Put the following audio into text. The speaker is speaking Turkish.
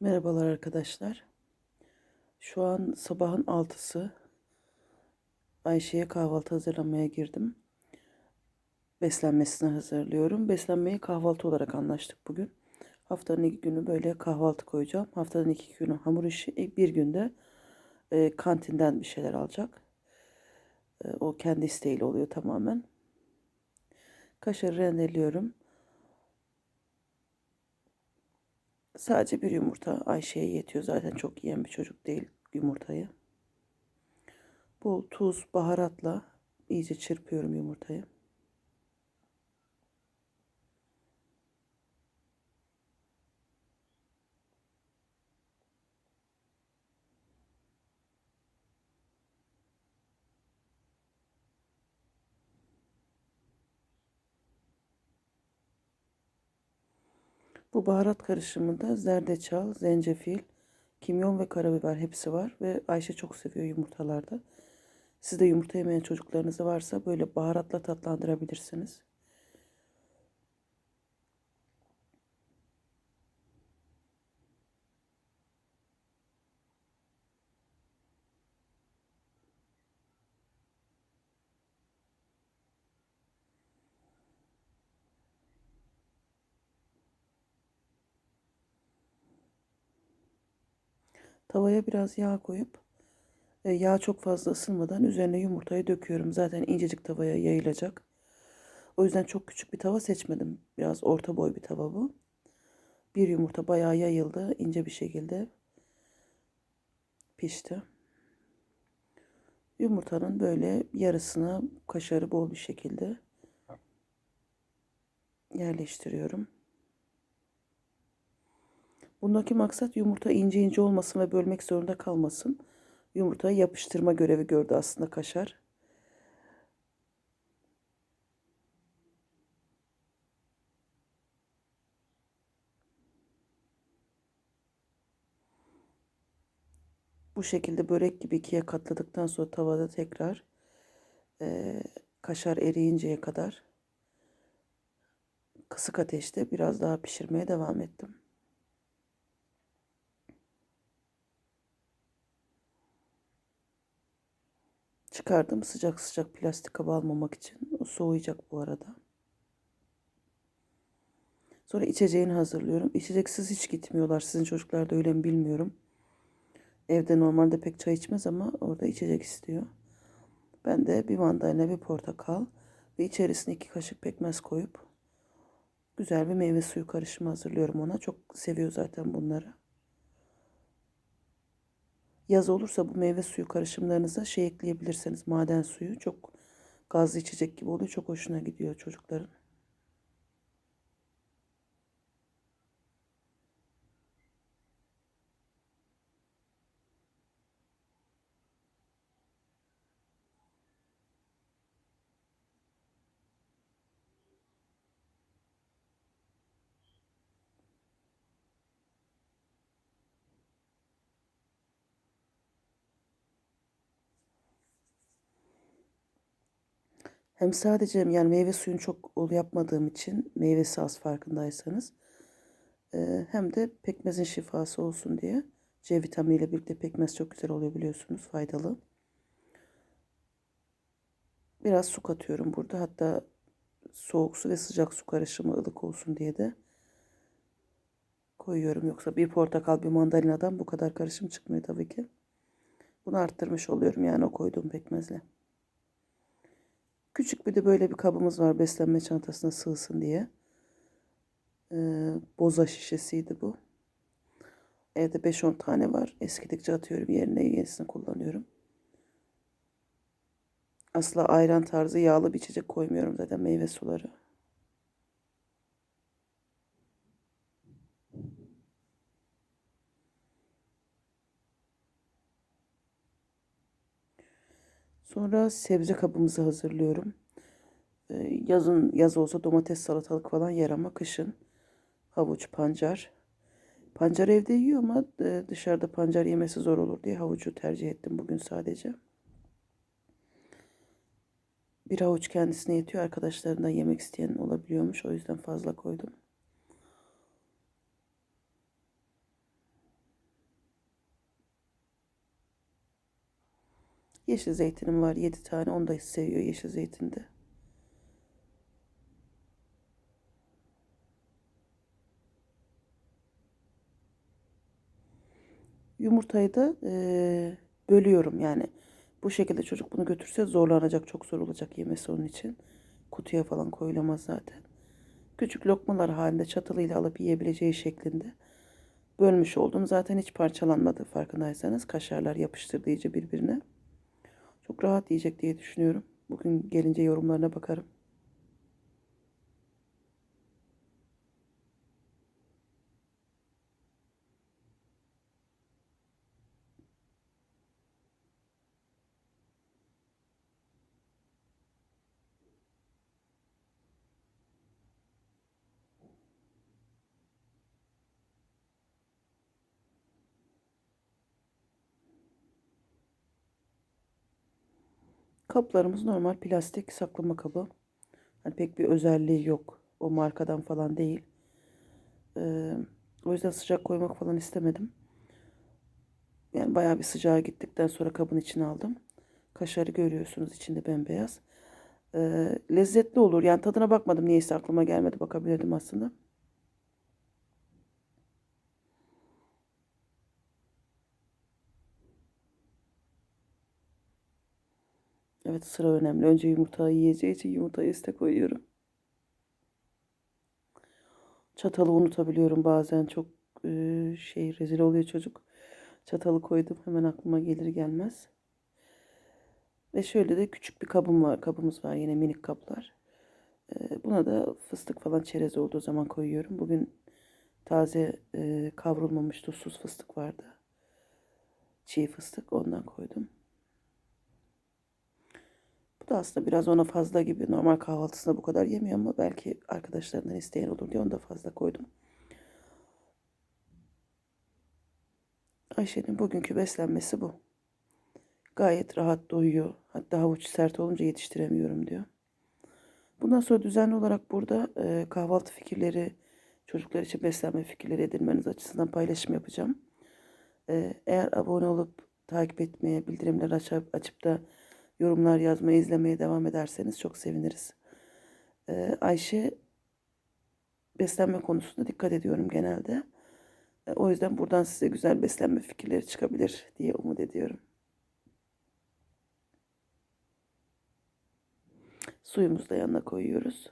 Merhabalar arkadaşlar. Şu an sabahın altısı. Ayşe'ye kahvaltı hazırlamaya girdim. Beslenmesini hazırlıyorum. Beslenmeyi kahvaltı olarak anlaştık bugün. Haftanın iki günü böyle kahvaltı koyacağım. Haftanın iki günü hamur işi. e, Bir günde e, kantinden bir şeyler alacak. E, o kendi isteğiyle oluyor tamamen. Kaşarı rendeliyorum. Sadece bir yumurta Ayşe'ye yetiyor. Zaten çok yiyen bir çocuk değil yumurtayı. Bol tuz, baharatla iyice çırpıyorum yumurtayı. Bu baharat karışımında zerdeçal, zencefil, kimyon ve karabiber hepsi var ve Ayşe çok seviyor yumurtalarda. Siz de yumurta yemeyen çocuklarınız varsa böyle baharatla tatlandırabilirsiniz. Tavaya biraz yağ koyup e, yağ çok fazla ısınmadan üzerine yumurtayı döküyorum. Zaten incecik tavaya yayılacak. O yüzden çok küçük bir tava seçmedim. Biraz orta boy bir tava bu. Bir yumurta bayağı yayıldı. ince bir şekilde pişti. Yumurtanın böyle yarısına kaşarı bol bir şekilde yerleştiriyorum. Bundaki maksat yumurta ince ince olmasın ve bölmek zorunda kalmasın. Yumurtayı yapıştırma görevi gördü aslında kaşar. Bu şekilde börek gibi ikiye katladıktan sonra tavada tekrar e, kaşar eriyinceye kadar kısık ateşte biraz daha pişirmeye devam ettim. Çıkardım sıcak sıcak plastik kaba almamak için. O soğuyacak bu arada. Sonra içeceğini hazırlıyorum. İçeceksiz hiç gitmiyorlar. Sizin çocuklar da öyle mi bilmiyorum. Evde normalde pek çay içmez ama orada içecek istiyor. Ben de bir mandalina bir portakal ve içerisine iki kaşık pekmez koyup güzel bir meyve suyu karışımı hazırlıyorum ona. Çok seviyor zaten bunları. Yaz olursa bu meyve suyu karışımlarınıza şey ekleyebilirsiniz. Maden suyu çok gazlı içecek gibi oluyor. Çok hoşuna gidiyor çocukların. Hem sadece yani meyve suyunu çok ol yapmadığım için meyvesi az farkındaysanız hem de pekmezin şifası olsun diye C vitamini ile birlikte pekmez çok güzel oluyor biliyorsunuz faydalı. Biraz su katıyorum burada hatta soğuk su ve sıcak su karışımı ılık olsun diye de koyuyorum. Yoksa bir portakal bir mandalinadan bu kadar karışım çıkmıyor tabii ki. Bunu arttırmış oluyorum yani o koyduğum pekmezle. Küçük bir de böyle bir kabımız var beslenme çantasına sığsın diye. Ee, boza şişesiydi bu. Evde 5-10 tane var. Eskidikçe atıyorum yerine yenisini kullanıyorum. Asla ayran tarzı yağlı bir içecek koymuyorum zaten meyve suları. Sonra sebze kabımızı hazırlıyorum. Ee, yazın yaz olsa domates, salatalık falan yer ama kışın havuç, pancar. Pancar evde yiyor ama e, dışarıda pancar yemesi zor olur diye havucu tercih ettim bugün sadece. Bir havuç kendisine yetiyor. Arkadaşlarından yemek isteyen olabiliyormuş. O yüzden fazla koydum. Yeşil zeytinim var 7 tane. Onu da seviyor yeşil zeytinde. Yumurtayı da eee, bölüyorum yani. Bu şekilde çocuk bunu götürse zorlanacak. Çok zor olacak yemesi onun için. Kutuya falan koyulamaz zaten. Küçük lokmalar halinde çatalıyla alıp yiyebileceği şeklinde bölmüş oldum. Zaten hiç parçalanmadı farkındaysanız. Kaşarlar yapıştırdı iyice birbirine. Çok rahat yiyecek diye düşünüyorum. Bugün gelince yorumlarına bakarım. Kaplarımız normal plastik saklama kabı. Hani pek bir özelliği yok. O markadan falan değil. Ee, o yüzden sıcak koymak falan istemedim. Yani bayağı bir sıcağa gittikten sonra kabın içine aldım. Kaşarı görüyorsunuz içinde bembeyaz. Ee, lezzetli olur. Yani tadına bakmadım. Niyeyse aklıma gelmedi. Bakabilirdim aslında. Evet sıra önemli. Önce yumurtayı yiyeceği için yumurtayı üste koyuyorum. Çatalı unutabiliyorum bazen. Çok e, şey rezil oluyor çocuk. Çatalı koydum. Hemen aklıma gelir gelmez. Ve şöyle de küçük bir kabım var. Kabımız var yine minik kaplar. E, buna da fıstık falan çerez olduğu zaman koyuyorum. Bugün taze e, kavrulmamış tuzsuz fıstık vardı. Çiğ fıstık ondan koydum. Da aslında biraz ona fazla gibi. Normal kahvaltısında bu kadar yemiyor ama belki arkadaşlarından isteyen olur diye onu da fazla koydum. Ayşe'nin bugünkü beslenmesi bu. Gayet rahat doyuyor. Hatta havuç sert olunca yetiştiremiyorum diyor. Bundan sonra düzenli olarak burada e, kahvaltı fikirleri, çocuklar için beslenme fikirleri edinmeniz açısından paylaşım yapacağım. E, eğer abone olup takip etmeye, bildirimleri açıp, açıp da yorumlar yazmaya, izlemeye devam ederseniz çok seviniriz. E, Ayşe beslenme konusunda dikkat ediyorum genelde. E, o yüzden buradan size güzel beslenme fikirleri çıkabilir diye umut ediyorum. Suyumuzu da yanına koyuyoruz.